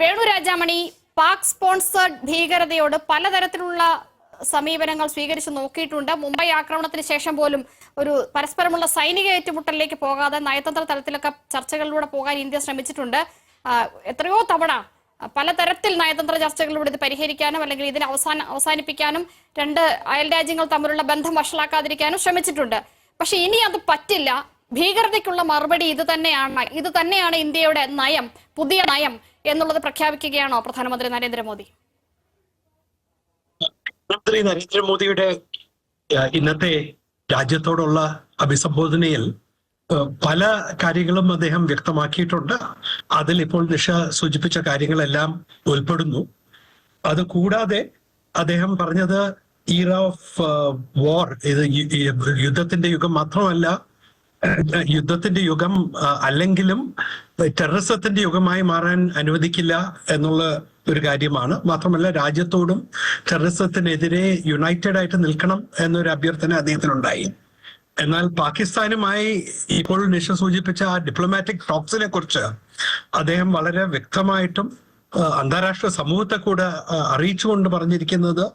Venu Rajamani Pak sponsored ഭീകരതയോട് പലതരത്തിലുള്ള സമീപനങ്ങൾ സ്വീകരിച്ചു നോക്കിയിട്ടുണ്ട്. മുംബൈ ആക്രമണത്തിന് ശേഷം പോലും ഒരു പരസ്പരമുള്ള സൈനിക ഏറ്റുമുട്ടലിലേക്ക് പോകാതെ നയതന്ത്ര തലത്തിലൊക്കെ ചർച്ചകളിലൂടെ പോകാൻ ഇന്ത്യ ശ്രമിച്ചിട്ടുണ്ട്. എത്രയോ തവണ പലതരത്തിൽ നയതന്ത്ര ചർച്ചകളിലൂടെ ഇത് പരിഹരിക്കാനും അല്ലെങ്കിൽ ഇതിനെ അവസാന അവസാനിപ്പിക്കാനും രണ്ട് അയൽ രാജ്യങ്ങൾ തമ്മിലുള്ള ബന്ധം വഷളാക്കാതിരിക്കാനും ശ്രമിച്ചിട്ടുണ്ട്. പക്ഷെ ഇനി അത് പറ്റില്ല. ഭീകരതയ്ക്കുള്ള മറുപടി ഇത് തന്നെയാണ്. ഇത് തന്നെയാണ് ഇന്ത്യയുടെ നയം പുതിയ നയം എന്നുള്ളത് പ്രഖ്യാപിക്കുകയാണോ പ്രധാനമന്ത്രി നരേന്ദ്രമോദി? പ്രധാനമന്ത്രി നരേന്ദ്രമോദിയുടെ ഇന്നത്തെ രാജ്യത്തോടുള്ള അഭിസംബോധനയിൽ പല കാര്യങ്ങളും അദ്ദേഹം വ്യക്തമാക്കിയിട്ടുണ്ട്. അതിൽ ഇപ്പോൾ നിഷ സൂചിപ്പിച്ച കാര്യങ്ങളെല്ലാം ഉൾപ്പെടുന്നു. അത് കൂടാതെ അദ്ദേഹം പറഞ്ഞത് ഈറ ഓഫ് വാർ ഇത് യുദ്ധത്തിന്റെ യുഗം മാത്രമല്ല യുദ്ധത്തിന്റെ യുഗം അല്ലെങ്കിലും ടെററിസത്തിന്റെ യുഗമായി മാറാൻ അനുവദിക്കില്ല എന്നുള്ള ഒരു കാര്യമാണ്. മാത്രമല്ല രാജ്യത്തോടും ടെററിസത്തിനെതിരെ യുണൈറ്റഡ് ആയിട്ട് നിൽക്കണം എന്നൊരു അഭ്യർത്ഥന അദ്ദേഹത്തിനുണ്ടായി. എന്നാൽ പാകിസ്ഥാനുമായി ഇപ്പോൾ നിഷ സൂചിപ്പിച്ച ആ ഡിപ്ലോമാറ്റിക് ടോക്സിനെ കുറിച്ച് അദ്ദേഹം വളരെ വ്യക്തമായിട്ടും അന്താരാഷ്ട്ര സമൂഹത്തെ കൂടെ അറിയിച്ചുകൊണ്ട് പറഞ്ഞിരിക്കുന്നത്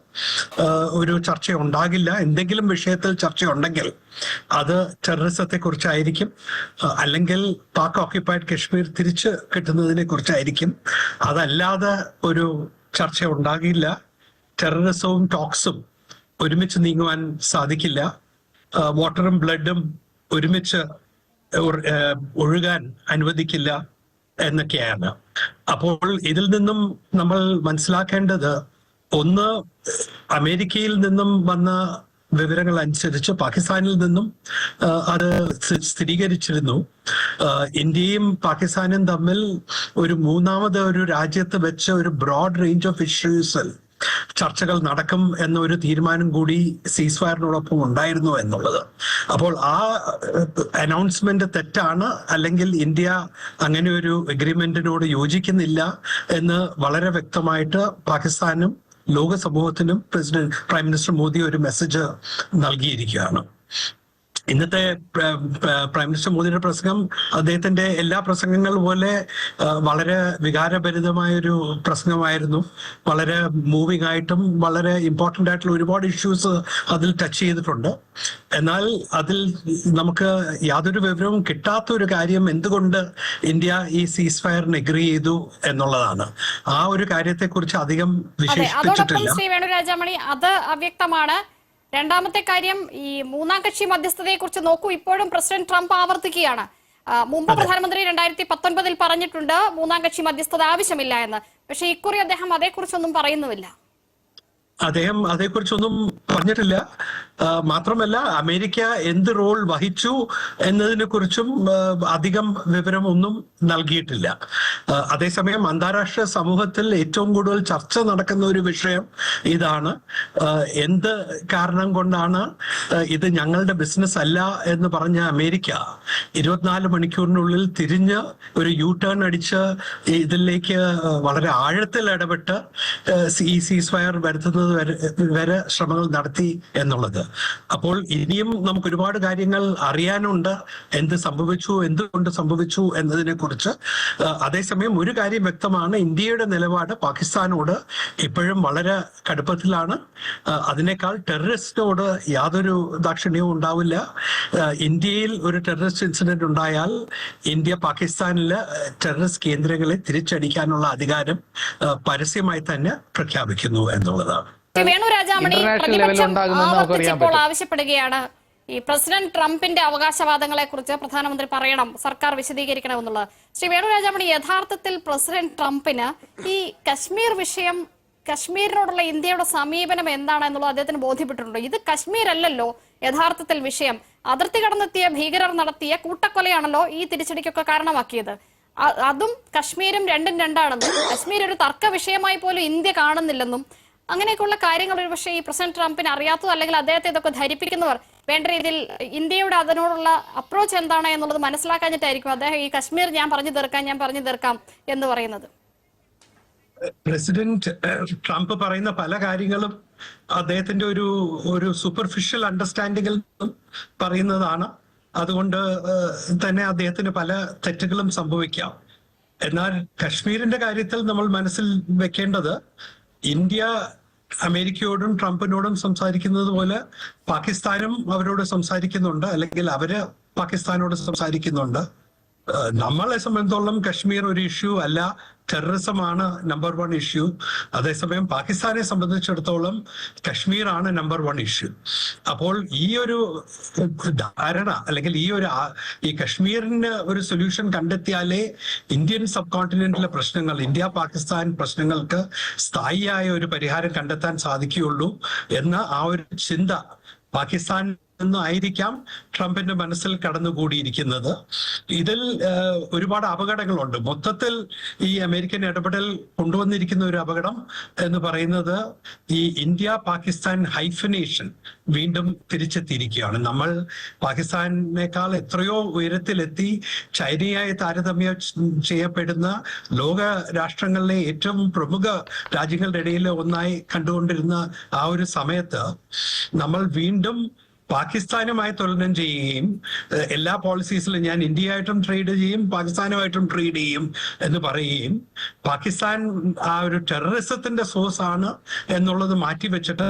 ഒരു ചർച്ച ഉണ്ടാകില്ല എന്തെങ്കിലും വിഷയത്തിൽ ചർച്ച ഉണ്ടെങ്കിൽ അത് ടെററിസത്തെ കുറിച്ചായിരിക്കും അല്ലെങ്കിൽ പാക് ഓക്യുപ്പൈഡ് കശ്മീർ തിരിച്ച് കിട്ടുന്നതിനെ കുറിച്ചായിരിക്കും അതല്ലാതെ ഒരു ചർച്ച ഉണ്ടാകില്ല ടെററിസവും ടോക്സും ഒരുമിച്ച് നീങ്ങുവാൻ സാധിക്കില്ല. വാട്ടറും ബ്ലഡും ഒരുമിച്ച് ഒഴുകാൻ അനുവദിക്കില്ല എന്നൊക്കെയാണ്. അപ്പോൾ ഇതിൽ നിന്നും നമ്മൾ മനസ്സിലാക്കേണ്ടത് ഒന്ന് അമേരിക്കയിൽ നിന്നും വന്ന വിവരങ്ങൾ അനുസരിച്ച് പാകിസ്ഥാനിൽ നിന്നും അത് സ്ഥി- സ്ഥിരീകരിച്ചിരുന്നു. ഇന്ത്യയും പാകിസ്ഥാനും തമ്മിൽ ഒരു മൂന്നാമത് ഒരു രാജ്യത്ത് വെച്ച ഒരു ബ്രോഡ് റേഞ്ച് ഓഫ് ഇഷ്യൂസിൽ ചർച്ചകൾ നടക്കും എന്നൊരു തീരുമാനം കൂടി സീസ് ഫയറിനോടൊപ്പം ഉണ്ടായിരുന്നു എന്നുള്ളത്. അപ്പോൾ ആ അനൗൺസ്മെന്റ് തെറ്റാണ് അല്ലെങ്കിൽ ഇന്ത്യ അങ്ങനെ ഒരു എഗ്രിമെന്റിനോട് യോജിക്കുന്നില്ല എന്ന് വളരെ വ്യക്തമായിട്ട് പാകിസ്ഥാനും ലോക സമൂഹത്തിനും പ്രസിഡന്റ് പ്രൈം മിനിസ്റ്റർ മോദി ഒരു മെസ്സേജ് നൽകിയിരിക്കുകയാണ്. ഇന്നത്തെ പ്ര- മിനിസ്റ്റർ മോദിയുടെ പ്രസംഗം അദ്ദേഹത്തിന്റെ എല്ലാ പ്രസംഗങ്ങൾ പോലെ വളരെ വികാരഭരിതമായ ഒരു പ്രസംഗമായിരുന്നു. വളരെ മൂവിംഗ് ആയിട്ടും വളരെ ഇമ്പോർട്ടന്റ് ആയിട്ടുള്ള ഒരുപാട് ഇഷ്യൂസ് അതിൽ ടച്ച് ചെയ്തിട്ടുണ്ട്. എന്നാൽ അതിൽ നമുക്ക് യാതൊരു വിവരവും കിട്ടാത്ത ഒരു കാര്യം എന്തുകൊണ്ട് ഇന്ത്യ ഈ സീസ് ഫയറിന് എഗ്രി ചെയ്തു എന്നുള്ളതാണ്. ആ ഒരു കാര്യത്തെക്കുറിച്ച് അധികം വിശേഷിപ്പിച്ചിട്ടില്ല. അത് അവ്യക്തമാണ്. രണ്ടാമത്തെ കാര്യം ഈ മൂന്നാം കക്ഷി മധ്യസ്ഥതയെ കുറിച്ച് നോക്കൂ. ഇപ്പോഴും പ്രസിഡന്റ് ട്രംപ് ആവർത്തിക്കുകയാണ്. മുമ്പ് പ്രധാനമന്ത്രി രണ്ടായിരത്തി പത്തൊൻപതിൽ പറഞ്ഞിട്ടുണ്ട് മൂന്നാം കക്ഷി മധ്യസ്ഥത ആവശ്യമില്ല എന്ന്. പക്ഷെ ഇക്കുറി അദ്ദേഹം അതേക്കുറിച്ചൊന്നും പറയുന്നുമില്ല. അദ്ദേഹം അതേക്കുറിച്ചൊന്നും പറഞ്ഞിട്ടില്ല. മാത്രമല്ല അമേരിക്ക എന്ത് റോൾ വഹിച്ചു എന്നതിനെ കുറിച്ചും അധികം അധികം വിവരമൊന്നും നൽകിയിട്ടില്ല. അതേസമയം അന്താരാഷ്ട്ര സമൂഹത്തിൽ ഏറ്റവും കൂടുതൽ ചർച്ച നടക്കുന്ന ഒരു വിഷയം ഇതാണ്. എന്ത് കാരണം കൊണ്ടാണ് ഇത് ഞങ്ങളുടെ ബിസിനസ് അല്ല എന്ന് പറഞ്ഞ അമേരിക്ക ഇരുപത്തിനാല് മണിക്കൂറിനുള്ളിൽ തിരിഞ്ഞ് ഒരു യു ടേൺ അടിച്ച് ഇതിലേക്ക് വളരെ ആഴത്തിൽ ഇടപെട്ട് സി സീസ് ഫയർ വരുത്തുന്നത് വരെ വരെ ശ്രമങ്ങൾ നടത്തി എന്നുള്ളത്. അപ്പോൾ ഇനിയും നമുക്ക് ഒരുപാട് കാര്യങ്ങൾ അറിയാനുണ്ട്. എന്ത് സംഭവിച്ചു എന്തുകൊണ്ട് സംഭവിച്ചു എന്നതിനെ കുറിച്ച്. അതേസമയം ഒരു കാര്യം വ്യക്തമാണ്. ഇന്ത്യയുടെ നിലപാട് പാകിസ്ഥാനോട് ഇപ്പോഴും വളരെ കടുപ്പത്തിലാണ്. അതിനേക്കാൾ ടെററിസ്റ്റിനോട് യാതൊരു ദാക്ഷിണ്യവും ഉണ്ടാവില്ല. ഇന്ത്യയിൽ ഒരു ടെററിസ്റ്റ് ഇൻസിഡന്റ് ഉണ്ടായാൽ ഇന്ത്യ പാകിസ്ഥാനിലെ ടെററിസ്റ്റ് കേന്ദ്രങ്ങളെ തിരിച്ചടിക്കാനുള്ള അധികാരം പരസ്യമായി തന്നെ പ്രഖ്യാപിക്കുന്നു എന്നുള്ളതാണ്. ശ്രീ വേണു രാജാമണി International level പ്രതിപക്ഷം ആവർത്തിച്ചപ്പോൾ ആവശ്യപ്പെടുകയാണ്. ഈ പ്രസിഡന്റ് ട്രംപിന്റെ അവകാശവാദങ്ങളെ കുറിച്ച് പ്രധാനമന്ത്രി പറയണം. സർക്കാർ വിശദീകരിക്കണമെന്നുള്ളത്. ശ്രീ വേണുരാജാമണി യഥാർത്ഥത്തിൽ പ്രസിഡന്റ് ട്രംപിന് ഈ കശ്മീർ വിഷയം കശ്മീരിനോടുള്ള ഇന്ത്യയുടെ സമീപനം എന്താണ് എന്നുള്ളത് അദ്ദേഹത്തിന് ബോധ്യപ്പെട്ടിട്ടുണ്ടോ. ഇത് കശ്മീർ അല്ലല്ലോ യഥാർത്ഥത്തിൽ വിഷയം. അതിർത്തി കടന്നെത്തിയ ഭീകരർ നടത്തിയ കൂട്ടക്കൊലയാണല്ലോ ഈ തിരിച്ചടിക്കൊക്കെ കാരണമാക്കിയത്. അതും കശ്മീരും രണ്ടും രണ്ടാണെന്നും കശ്മീർ ഒരു തർക്ക വിഷയമായി പോലും ഇന്ത്യ കാണുന്നില്ലെന്നും അങ്ങനെയൊക്കെയുള്ള കാര്യങ്ങൾ ഒരുപക്ഷെ ഈ പ്രസിഡന്റ് ട്രംപിന് അറിയാത്തത് അല്ലെങ്കിൽ അദ്ദേഹത്തെ ഇതൊക്കെ ധരിപ്പിക്കുന്നവർ വേണ്ട രീതിയിൽ ഇന്ത്യയുടെ അതിനോടുള്ള അപ്രോച്ച് എന്താണ് എന്നുള്ളത് മനസ്സിലാക്കാഞ്ഞിട്ടായിരിക്കും അദ്ദേഹം ഈ കശ്മീർ ഞാൻ പറഞ്ഞു തീർക്കാം ഞാൻ പറഞ്ഞു തീർക്കാം എന്ന് പറയുന്നത്. പ്രസിഡന്റ് ട്രംപ് പറയുന്ന പല കാര്യങ്ങളും അദ്ദേഹത്തിന്റെ ഒരു ഒരു സൂപ്പർഫിഷ്യൽ അണ്ടർസ്റ്റാൻഡിങ്ങിൽ പറയുന്നതാണ്. അതുകൊണ്ട് തന്നെ അദ്ദേഹത്തിന് പല തെറ്റുകളും സംഭവിക്കാം. എന്നാൽ കശ്മീരിന്റെ കാര്യത്തിൽ നമ്മൾ മനസ്സിൽ വെക്കേണ്ടത് ഇന്ത്യ അമേരിക്കയോടും ട്രംപിനോടും സംസാരിക്കുന്നത് പോലെ പാകിസ്ഥാനും അവരോട് സംസാരിക്കുന്നുണ്ട് അല്ലെങ്കിൽ അവർ പാകിസ്ഥാനോട് സംസാരിക്കുന്നുണ്ട്. നമ്മളെ സംബന്ധിച്ചോളം കശ്മീർ ഒരു ഇഷ്യൂ അല്ല. ടെററിസമാണ് നമ്പർ വൺ ഇഷ്യൂ. അതേസമയം പാകിസ്ഥാനെ സംബന്ധിച്ചിടത്തോളം കശ്മീർ ആണ് നമ്പർ വൺ ഇഷ്യൂ. അപ്പോൾ ഈ ഒരു ധാരണ അല്ലെങ്കിൽ ഈ ഒരു ഈ കശ്മീരിന് ഒരു സൊല്യൂഷൻ കണ്ടെത്തിയാലേ ഇന്ത്യൻ സബ് കോണ്ടിനെന്റിലെ പ്രശ്നങ്ങൾ ഇന്ത്യ പാകിസ്ഥാൻ പ്രശ്നങ്ങൾക്ക് സ്ഥായിയായ ഒരു പരിഹാരം കണ്ടെത്താൻ സാധിക്കുകയുള്ളൂ എന്ന ആ ഒരു ചിന്ത പാകിസ്ഥാൻ നിന്നായിരിക്കാം ട്രംപിന്റെ മനസ്സിൽ കടന്നുകൂടിയിരിക്കുന്നത്. ഇതിൽ ഒരുപാട് അപകടങ്ങളുണ്ട്. മൊത്തത്തിൽ ഈ അമേരിക്കൻ ഇടപെടൽ കൊണ്ടുവന്നിരിക്കുന്ന ഒരു അപകടം എന്ന് പറയുന്നത് ഈ ഇന്ത്യ പാകിസ്ഥാൻ ഹൈഫനേഷൻ വീണ്ടും തിരിച്ചെത്തിയിരിക്കുകയാണ്. നമ്മൾ പാകിസ്ഥാനേക്കാൾ എത്രയോ ഉയരത്തിലെത്തി ചൈനയായി താരതമ്യ ചെയ്യപ്പെടുന്ന ലോക രാഷ്ട്രങ്ങളിലെ ഏറ്റവും പ്രമുഖ രാജ്യങ്ങളുടെ ഇടയിൽ ഒന്നായി കണ്ടുകൊണ്ടിരുന്ന ആ ഒരു സമയത്ത് നമ്മൾ വീണ്ടും പാകിസ്ഥാനുമായി തുലനം ചെയ്യുകയും എല്ലാ പോളിസീസിലും ഞാൻ ഇന്ത്യയായിട്ടും ട്രേഡ് ചെയ്യും പാകിസ്ഥാനുമായിട്ടും ട്രേഡ് ചെയ്യും എന്ന് പറയുകയും പാകിസ്ഥാൻ ആ ഒരു ടെററിസത്തിന്റെ സോഴ്സ് ആണ് എന്നുള്ളത് മാറ്റിവെച്ചിട്ട്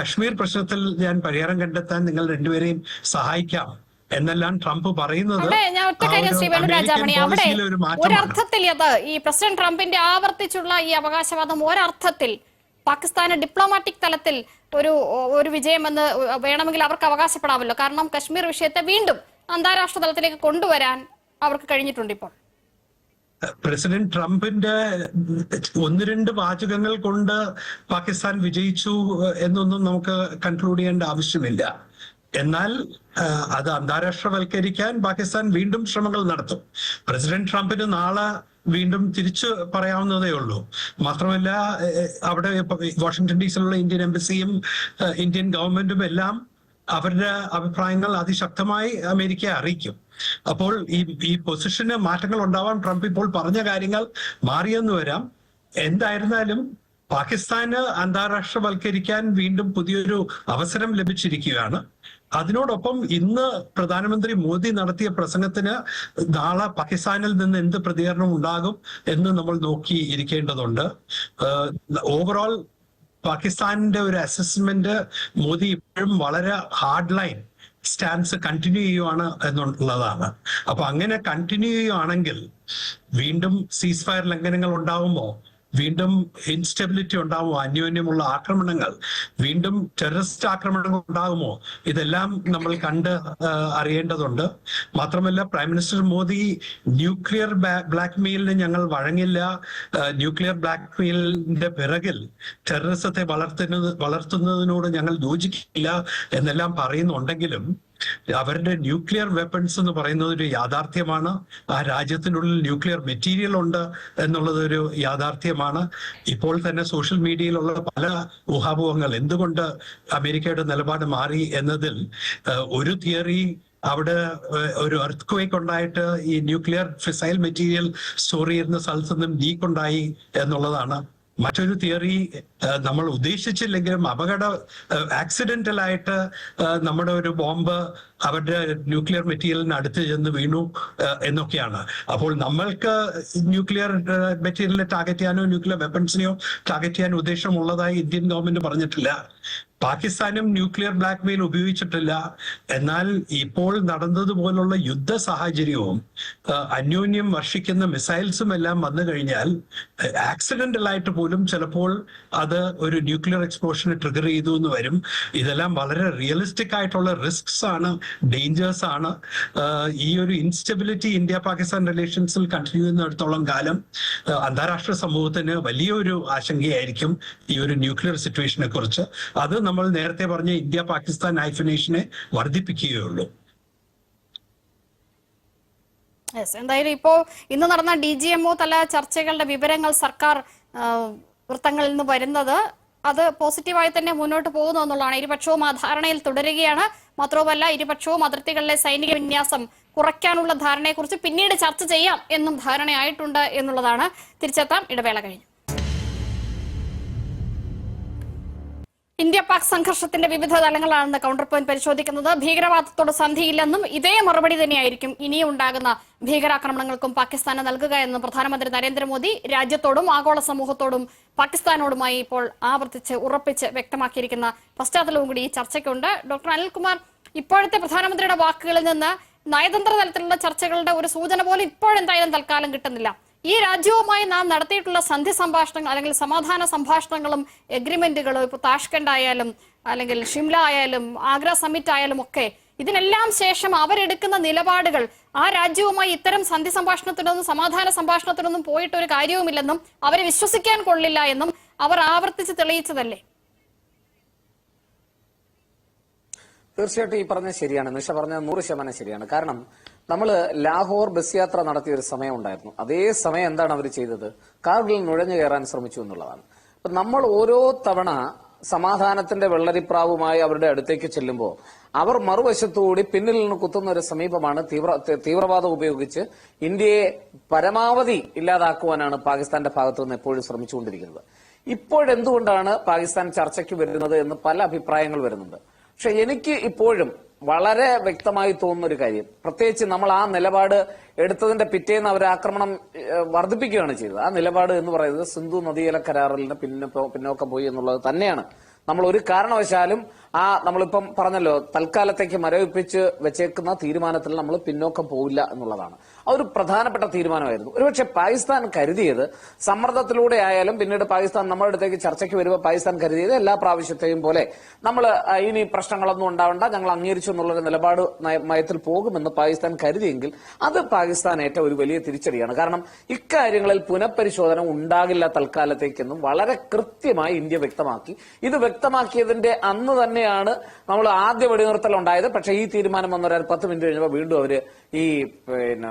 കശ്മീർ പ്രശ്നത്തിൽ ഞാൻ പരിഹാരം കണ്ടെത്താൻ നിങ്ങൾ രണ്ടുപേരെയും സഹായിക്കാം എന്നെല്ലാം ട്രംപ് പറയുന്നത് ഒരർത്ഥത്തിൽ അത് ഈ പ്രസിഡന്റ് ട്രംപിന്റെ ആവർത്തിച്ചുള്ള ഈ അവകാശവാദം ഒരർത്ഥത്തിൽ പാകിസ്ഥാന് ഡിപ്ലോമാറ്റിക് തലത്തിൽ ഒരു ഒരു വിജയമെന്ന് വേണമെങ്കിൽ അവർക്ക് അവകാശപ്പെടാമല്ലോ. കാരണം കശ്മീർ വിഷയത്തെ വീണ്ടും അന്താരാഷ്ട്ര തലത്തിലേക്ക് കൊണ്ടുവരാൻ അവർക്ക് കഴിഞ്ഞിട്ടുണ്ട് ഇപ്പോൾ. പ്രസിഡന്റ് ട്രംപിന്റെ ഒന്ന് രണ്ട് വാചകങ്ങൾ കൊണ്ട് പാകിസ്ഥാൻ വിജയിച്ചു എന്നൊന്നും നമുക്ക് കൺക്ലൂഡ് ചെയ്യേണ്ട ആവശ്യമില്ല. എന്നാൽ അത് അന്താരാഷ്ട്രവൽക്കരിക്കാൻ പാകിസ്ഥാൻ വീണ്ടും ശ്രമങ്ങൾ നടത്തും. പ്രസിഡന്റ് ട്രംപിന് നാളെ വീണ്ടും തിരിച്ചു പറയാവുന്നതേ ഉള്ളൂ. മാത്രമല്ല അവിടെ വാഷിംഗ്ടൺ ഡി സിയിലുള്ള ഇന്ത്യൻ എംബസിയും ഇന്ത്യൻ ഗവൺമെന്റും എല്ലാം അവരുടെ അഭിപ്രായങ്ങൾ അതിശക്തമായി അമേരിക്ക അറിയിക്കും. അപ്പോൾ ഈ ഈ പൊസിഷന് മാറ്റങ്ങൾ ഉണ്ടാവാൻ ട്രംപ് ഇപ്പോൾ പറഞ്ഞ കാര്യങ്ങൾ മാറിയെന്ന് വരാം. എന്തായിരുന്നാലും പാകിസ്ഥാന് അന്താരാഷ്ട്രവൽക്കരിക്കാൻ വീണ്ടും പുതിയൊരു അവസരം ലഭിച്ചിരിക്കുകയാണ്. അതിനോടൊപ്പം ഇന്ന് പ്രധാനമന്ത്രി മോദി നടത്തിയ പ്രസംഗത്തിന് നാളെ പാകിസ്ഥാനിൽ നിന്ന് എന്ത് പ്രതികരണം ഉണ്ടാകും എന്ന് നമ്മൾ നോക്കി ഇരിക്കേണ്ടതുണ്ട് ഓവറോൾ പാകിസ്ഥാനിന്റെ ഒരു അസസ്മെന്റ് മോദി ഇപ്പോഴും വളരെ ഹാർഡ് ലൈൻ സ്റ്റാൻസ് കണ്ടിന്യൂ ചെയ്യുവാണ് എന്നുള്ളതാണ്. അപ്പൊ അങ്ങനെ കണ്ടിന്യൂ ചെയ്യുവാണെങ്കിൽ വീണ്ടും സീസ് ഫയർ ലംഘനങ്ങൾ ഉണ്ടാവുമോ? വീണ്ടും ഇൻസ്റ്റെബിലിറ്റി ഉണ്ടാവുമോ? അന്യോന്യമുള്ള ആക്രമണങ്ങൾ. വീണ്ടും ടെററിസ്റ്റ് ആക്രമണങ്ങൾ ഉണ്ടാകുമോ? ഇതെല്ലാം നമ്മൾ കണ്ട് അറിയേണ്ടതുണ്ട്. മാത്രമല്ല prime minister Modi nuclear black മെയിലിന് ഞങ്ങൾ വഴങ്ങില്ല. ന്യൂക്ലിയർ ബ്ലാക്ക് മെയിലിന്റെ പിറകിൽ ടെററിസത്തെ വളർത്തുന്നത് വളർത്തുന്നതിനോട് ഞങ്ങൾ യോജിക്കില്ല എന്നെല്ലാം പറയുന്നുണ്ടെങ്കിലും അവരുടെ ന്യൂക്ലിയർ വെപ്പൺസ് എന്ന് പറയുന്നത് ഒരു യാഥാർത്ഥ്യമാണ്. ആ രാജ്യത്തിനുള്ളിൽ ന്യൂക്ലിയർ മെറ്റീരിയൽ ഉണ്ട് എന്നുള്ളത് ഒരു യാഥാർത്ഥ്യമാണ്. ഇപ്പോൾ തന്നെ സോഷ്യൽ മീഡിയയിലുള്ള പല ഊഹാപോഹങ്ങൾ എന്തുകൊണ്ട് അമേരിക്കയുടെ നിലപാട് മാറി എന്നതിൽ ഒരു തിയറി അവിടെ ഒരു എർത്ത് ക്വേക്ക് ഉണ്ടായിട്ട് ഈ ന്യൂക്ലിയർ ഫിസൈൽ മെറ്റീരിയൽ സ്റ്റോർ ചെയ്യുന്ന സ്ഥലത്ത് നിന്നും ലീക്ക് ഉണ്ടായി എന്നുള്ളതാണ്. മറ്റൊരു തിയറി നമ്മൾ ഉദ്ദേശിച്ചില്ലെങ്കിലും അപകട ആക്സിഡന്റൽ ആയിട്ട് നമ്മുടെ ഒരു ബോംബ് അവരുടെ ന്യൂക്ലിയർ മെറ്റീരിയലിന് അടുത്ത് ചെന്ന് വീണു എന്നൊക്കെയാണ്. അപ്പോൾ നമ്മൾക്ക് ന്യൂക്ലിയർ മെറ്റീരിയലിനെ ടാർഗറ്റ് ചെയ്യാനോ ന്യൂക്ലിയർ വെപ്പൺസിനെയോ ടാർഗറ്റ് ചെയ്യാൻ ഉദ്ദേശമുള്ളതായി ഇന്ത്യൻ ഗവൺമെന്റ് പറഞ്ഞിട്ടില്ല. പാകിസ്ഥാനും ന്യൂക്ലിയർ ബ്ലാക്ക് മെയിൽ ഉപയോഗിച്ചിട്ടില്ല. എന്നാൽ ഇപ്പോൾ നടന്നതുപോലുള്ള യുദ്ധ സാഹചര്യവും അന്യോന്യം വർഷിക്കുന്ന മിസൈൽസും എല്ലാം വന്നു കഴിഞ്ഞാൽ ആക്സിഡന്റൽ ആയിട്ട് പോലും ചിലപ്പോൾ ഒരു ന്യൂക്ലിയർ എക്സ്പ്ലോഷന് ട്രിഗർ ചെയ്തു എന്ന് വരും. ഇതെല്ലാം വളരെ റിയലിസ്റ്റിക് ആയിട്ടുള്ള റിസ്ക്സ് ആണ് ഡേഞ്ചേഴ്സ് ആണ്. ഈ ഒരു ഇൻസ്റ്റബിലിറ്റി ഇന്ത്യ പാകിസ്ഥാൻ റിലേഷൻസിൽ കണ്ടിന്യൂ ചെയ്യുന്നിടത്തോളം കാലം അന്താരാഷ്ട്ര സമൂഹത്തിന് വലിയൊരു ആശങ്കയായിരിക്കും ഈ ഒരു ന്യൂക്ലിയർ സിറ്റുവേഷനെ കുറിച്ച്. അത് നമ്മൾ നേരത്തെ പറഞ്ഞ ഇന്ത്യ പാകിസ്ഥാൻ ഹൈഫനേഷനെ വർദ്ധിപ്പിക്കുകയുള്ളൂ എന്തായാലും ഇപ്പോ ഇന്ന് നടന്ന ഡി ജി എംഒ തല ചർച്ചകളുടെ വിവരങ്ങൾ സർക്കാർ വൃത്തങ്ങളിൽ നിന്ന് വരുന്നത് അത് പോസിറ്റീവായി തന്നെ മുന്നോട്ട് പോകുന്നു എന്നുള്ളതാണ്. ഇരുപക്ഷവും ആ ധാരണയിൽ തുടരുകയാണ്. മാത്രവുമല്ല ഇരുപക്ഷവും അതിർത്തികളിലെ സൈനിക വിന്യാസം കുറയ്ക്കാനുള്ള ധാരണയെക്കുറിച്ച് പിന്നീട് ചർച്ച ചെയ്യാം എന്നും ധാരണയായിട്ടുണ്ട് എന്നുള്ളതാണ്. തിരിച്ചെത്താം. ഇടവേള കഴിഞ്ഞു. ഇന്ത്യ പാക് സംഘർഷത്തിന്റെ വിവിധ തലങ്ങളാണെന്ന് കൗണ്ടർ പോയിന്റ് പരിശോധിക്കുന്നത്. ഭീകരവാദത്തോട് സന്ധിയില്ലെന്നും ഇതേ മറുപടി തന്നെയായിരിക്കും ഇനിയും ഉണ്ടാകുന്ന ഭീകരാക്രമണങ്ങൾക്കും പാകിസ്ഥാന് നൽകുക എന്നും പ്രധാനമന്ത്രി നരേന്ദ്രമോദി രാജ്യത്തോടും ആഗോള സമൂഹത്തോടും പാകിസ്ഥാനോടുമായി ഇപ്പോൾ ആവർത്തിച്ച് ഉറപ്പിച്ച് വ്യക്തമാക്കിയിരിക്കുന്ന പശ്ചാത്തലവും കൂടി ഈ ചർച്ചയ്ക്കുണ്ട്. ഡോക്ടർ അനിൽകുമാർ ഇപ്പോഴത്തെ പ്രധാനമന്ത്രിയുടെ വാക്കുകളിൽ നിന്ന് നയതന്ത്ര തലത്തിലുള്ള ചർച്ചകളുടെ ഒരു സൂചന പോലും ഇപ്പോഴെന്തായാലും തൽക്കാലം കിട്ടുന്നില്ല. ഈ രാജ്യവുമായി നാം നടത്തിയിട്ടുള്ള സന്ധി സംഭാഷണങ്ങൾ അല്ലെങ്കിൽ സമാധാന സംഭാഷണങ്ങളും എഗ്രിമെന്റുകളും ഇപ്പൊ താഷ്കണ്ട് ആയാലും അല്ലെങ്കിൽ ഷിംല ആയാലും ആഗ്ര സമ്മിറ്റ് ആയാലും ഒക്കെ ഇതിനെല്ലാം ശേഷം അവരെടുക്കുന്ന നിലപാടുകൾ ആ രാജ്യവുമായി ഇത്തരം സന്ധി സംഭാഷണത്തിനൊന്നും സമാധാന സംഭാഷണത്തിനൊന്നും പോയിട്ട് ഒരു കാര്യവുമില്ലെന്നും അവരെ വിശ്വസിക്കാൻ കൊള്ളില്ല എന്നും അവർ ആവർത്തിച്ച് തെളിയിച്ചതല്ലേ? തീർച്ചയായിട്ടും ഈ പറഞ്ഞത് ശരിയാണ്. നിഷ പറഞ്ഞ നൂറ് ശതമാനം ശരിയാണ്. കാരണം നമ്മൾ ലാഹോർ ബസ് യാത്ര നടത്തിയ ഒരു സമയം ഉണ്ടായിരുന്നു അതേ സമയം എന്താണ് അവർ ചെയ്തത്? കാർഗിൽ നുഴഞ്ഞു കയറാൻ ശ്രമിച്ചു എന്നുള്ളതാണ്. അപ്പൊ നമ്മൾ ഓരോ തവണ സമാധാനത്തിന്റെ വെള്ളരിപ്രാവുമായി അവരുടെ അടുത്തേക്ക് ചെല്ലുമ്പോൾ അവർ മറുവശത്തുകൂടി പിന്നിൽ നിന്ന് കുത്തുന്ന ഒരു സമീപമാണ് തീവ്ര തീവ്രവാദം ഉപയോഗിച്ച് ഇന്ത്യയെ പരമാവധി ഇല്ലാതാക്കുവാനാണ് പാകിസ്ഥാന്റെ ഭാഗത്തു നിന്ന് എപ്പോഴും ശ്രമിച്ചുകൊണ്ടിരിക്കുന്നത്. ഇപ്പോഴെന്തുകൊണ്ടാണ് പാകിസ്ഥാൻ ചർച്ചയ്ക്ക് വരുന്നത് എന്ന് പല അഭിപ്രായങ്ങൾ വരുന്നുണ്ട്. പക്ഷെ എനിക്ക് ഇപ്പോഴും വളരെ വ്യക്തമായി തോന്നുന്ന ഒരു കാര്യം. പ്രത്യേകിച്ച് നമ്മൾ ആ നിലപാട് എടുത്തതിന്റെ പിറ്റേന്ന് അവർ ആക്രമണം വർദ്ധിപ്പിക്കുകയാണ് ചെയ്തത്. ആ നിലപാട് എന്ന് പറയുന്നത് സിന്ധു നദീജല കരാറിൽ പിന്നോ പിന്നോക്കം പോയി എന്നുള്ളത് തന്നെയാണ്. നമ്മൾ ഒരു കാരണവശാലും ആ നമ്മളിപ്പം പറഞ്ഞല്ലോ തൽക്കാലത്തേക്ക് മരവിപ്പിച്ച് വെച്ചേക്കുന്ന തീരുമാനത്തിൽ നമ്മൾ പിന്നോക്കം പോവില്ല എന്നുള്ളതാണ്. ഒരു പ്രധാനപ്പെട്ട തീരുമാനമായിരുന്നു. ഒരുപക്ഷെ പാകിസ്ഥാൻ കരുതിയത് സമ്മർദ്ദത്തിലൂടെ ആയാലും പിന്നീട് പാകിസ്ഥാൻ നമ്മുടെ അടുത്തേക്ക് ചർച്ചയ്ക്ക് വരുമ്പോൾ പാകിസ്ഥാൻ കരുതിയത് എല്ലാ പ്രാവശ്യത്തെയും പോലെ നമ്മൾ ഇനി പ്രശ്നങ്ങളൊന്നും ഉണ്ടാവണ്ട ഞങ്ങൾ അംഗീകരിച്ചു എന്നുള്ളൊരു നിലപാട് മയത്തിൽ പോകുമെന്ന് പാകിസ്ഥാൻ കരുതിയെങ്കിൽ അത് പാകിസ്ഥാൻ ഏറ്റ ഒരു വലിയ തിരിച്ചടിയാണ്. കാരണം ഇക്കാര്യങ്ങളിൽ പുനഃപരിശോധന ഉണ്ടാകില്ല തൽക്കാലത്തേക്കെന്നും വളരെ കൃത്യമായി ഇന്ത്യ വ്യക്തമാക്കി. ഇത് വ്യക്തമാക്കിയതിന്റെ അന്ന് തന്നെയാണ് നമ്മൾ ആദ്യ വെടിനിർത്തൽ ഉണ്ടായത് പക്ഷേ ഈ തീരുമാനം വന്നൊരു പത്ത് മിനിറ്റ് കഴിഞ്ഞപ്പോൾ വീണ്ടും അവർ ഈ പിന്നെ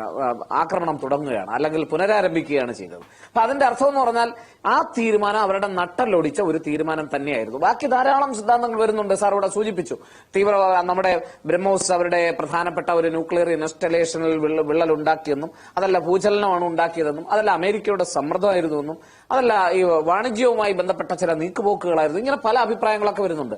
ആക്രമണം തുടങ്ങുകയാണ്. അല്ലെങ്കിൽ പുനരാരംഭിക്കുകയാണ് ചെയ്തത്. അപ്പൊ അതിന്റെ അർത്ഥം എന്ന് പറഞ്ഞാൽ ആ തീരുമാനം അവരുടെ നട്ടലൊടിച്ച ഒരു തീരുമാനം തന്നെയായിരുന്നു. ബാക്കി ധാരാളം സിദ്ധാന്തങ്ങൾ വരുന്നുണ്ട്. സാർ ഇവിടെ സൂചിപ്പിച്ചു. തീവ്ര നമ്മുടെ ബ്രഹ്മോസ് അവരുടെ പ്രധാനപ്പെട്ട ഒരു ന്യൂക്ലിയർ ഇൻസ്റ്റലേഷനിൽ വിള്ള- വിള്ളൽ ഉണ്ടാക്കിയെന്നും അതല്ല ഭൂചലനമാണ് ഉണ്ടാക്കിയതെന്നും അതല്ല അമേരിക്കയുടെ സമ്മർദ്ദമായിരുന്നു എന്നും അതല്ല ഈ വാണിജ്യവുമായി ബന്ധപ്പെട്ട ചില നീക്കുപോക്കുകളായിരുന്നു. ഇങ്ങനെ പല അഭിപ്രായങ്ങളൊക്കെ വരുന്നുണ്ട്.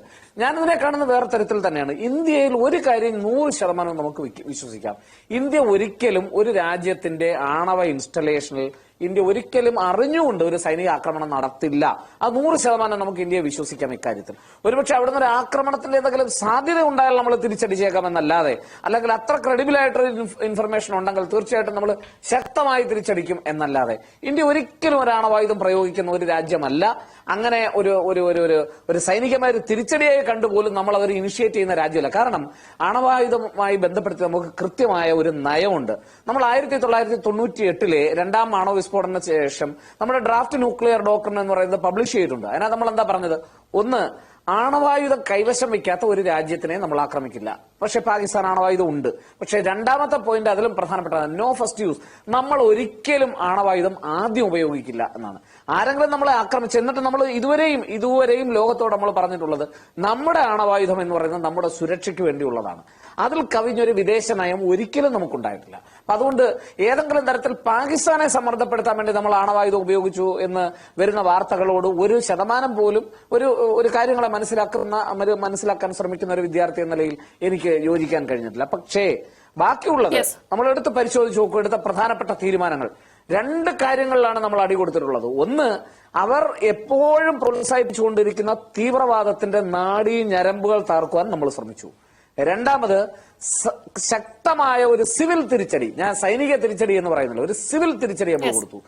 ഞാനിതിനെ കാണുന്ന വേറെ തരത്തിൽ തന്നെയാണ്. ഇന്ത്യയിൽ ഒരു കാര്യം നൂറ് ശതമാനം നമുക്ക് വിശ്വസിക്കാം. ഇന്ത്യ ഒരിക്കലും ഒരു രാജ്യത്തിന്റെ ആണവ ഇൻസ്റ്റലേഷനിൽ ഇന്ത്യ ഒരിക്കലും അറിഞ്ഞുകൊണ്ട് ഒരു സൈനിക ആക്രമണം നടത്തില്ല. അത് നൂറ് ശതമാനം നമുക്ക് ഇന്ത്യയെ വിശ്വസിക്കാം ഇക്കാര്യത്തിൽ. ഒരുപക്ഷെ അവിടുന്ന് ഒരു ആക്രമണത്തിൽ എന്തെങ്കിലും സാധ്യത ഉണ്ടായാൽ നമ്മൾ തിരിച്ചടിച്ചേക്കാമെന്നല്ലാതെ അല്ലെങ്കിൽ അത്ര ക്രെഡിബിൾ ആയിട്ടൊരു ഇൻഫർമേഷൻ ഉണ്ടെങ്കിൽ തീർച്ചയായിട്ടും നമ്മൾ ശക്തമായി തിരിച്ചടിക്കും എന്നല്ലാതെ. ഇന്ത്യ ഒരിക്കലും ഒരു ആണവായുധം പ്രയോഗിക്കുന്ന ഒരു രാജ്യമല്ല. അങ്ങനെ ഒരു ഒരു ഒരു ഒരു ഒരു സൈനികമായ ഒരു തിരിച്ചടിയായി കണ്ടുപോലും നമ്മൾ അവർ ഇനിഷ്യേറ്റ് ചെയ്യുന്ന രാജ്യമല്ല. കാരണം ആണവായുധമായി ബന്ധപ്പെടുത്തി നമുക്ക് കൃത്യമായ ഒരു നയമുണ്ട്. നമ്മൾ ആയിരത്തി തൊള്ളായിരത്തി തൊണ്ണൂറ്റി എട്ടിലെ രണ്ടാം ആണവ വിസ്ഫോടനത്തിന് ശേഷം നമ്മുടെ ഡ്രാഫ്റ്റ് ന്യൂക്ലിയർ ഡോക്ടർ എന്ന് പറയുന്നത് പബ്ലിഷ് ചെയ്തിട്ടുണ്ട്. അതിനകത്ത് നമ്മൾ എന്താ പറഞ്ഞത്? ഒന്ന് ആണവായുധം കൈവശം വെക്കാത്ത ഒരു രാജ്യത്തിനെ നമ്മൾ ആക്രമിക്കില്ല. പക്ഷെ പാകിസ്ഥാൻ ആണവായുധം ഉണ്ട്. പക്ഷെ രണ്ടാമത്തെ പോയിന്റ് അതിലും പ്രധാനപ്പെട്ടതാണ് നോ ഫസ്റ്റ് യൂസ് നമ്മൾ ഒരിക്കലും ആണവായുധം ആദ്യം ഉപയോഗിക്കില്ല എന്നാണ്. ആരെങ്കിലും നമ്മളെ ആക്രമിച്ച് എന്നിട്ട് നമ്മൾ ഇതുവരെയും ഇതുവരെയും ലോകത്തോട് നമ്മൾ പറഞ്ഞിട്ടുള്ളത് നമ്മുടെ ആണവായുധം എന്ന് പറയുന്നത് നമ്മുടെ സുരക്ഷയ്ക്ക് വേണ്ടിയുള്ളതാണ്. അതിൽ കവിഞ്ഞൊരു വിദേശ നയം ഒരിക്കലും നമുക്കുണ്ടായിട്ടില്ല. അപ്പൊ അതുകൊണ്ട് ഏതെങ്കിലും തരത്തിൽ പാകിസ്ഥാനെ സമ്മർദ്ദപ്പെടുത്താൻ വേണ്ടി നമ്മൾ ആണവായുധം ഉപയോഗിച്ചു എന്ന് വരുന്ന വാർത്തകളോട് ഒരു ശതമാനം പോലും ഒരു ഒരു കാര്യങ്ങളെ മനസ്സിലാക്കുന്ന മനസ്സിലാക്കാൻ ശ്രമിക്കുന്ന ഒരു വിദ്യാർത്ഥി എന്ന നിലയിൽ എനിക്ക് യോജിക്കാൻ കഴിഞ്ഞിട്ടില്ല. പക്ഷേ ബാക്കിയുള്ളത്. നമ്മൾ എടുത്ത് പരിശോധിച്ച് നോക്കുക എടുത്ത പ്രധാനപ്പെട്ട തീരുമാനങ്ങൾ. രണ്ട് കാര്യങ്ങളിലാണ് നമ്മൾ അടി കൊടുത്തിട്ടുള്ളത്. ഒന്ന് അവർ എപ്പോഴും പ്രോത്സാഹിപ്പിച്ചുകൊണ്ടിരിക്കുന്ന തീവ്രവാദത്തിന്റെ നാടീ ഞരമ്പുകൾ തകർക്കുവാൻ നമ്മൾ ശ്രമിച്ചു. രണ്ടാമത് ശക്തമായ ഒരു സിവിൽ തിരിച്ചടി. ഞാൻ സൈനിക തിരിച്ചടി എന്ന് പറയുന്നില്ല ഒരു സിവിൽ തിരിച്ചടി നമ്മൾ കൊടുത്തു.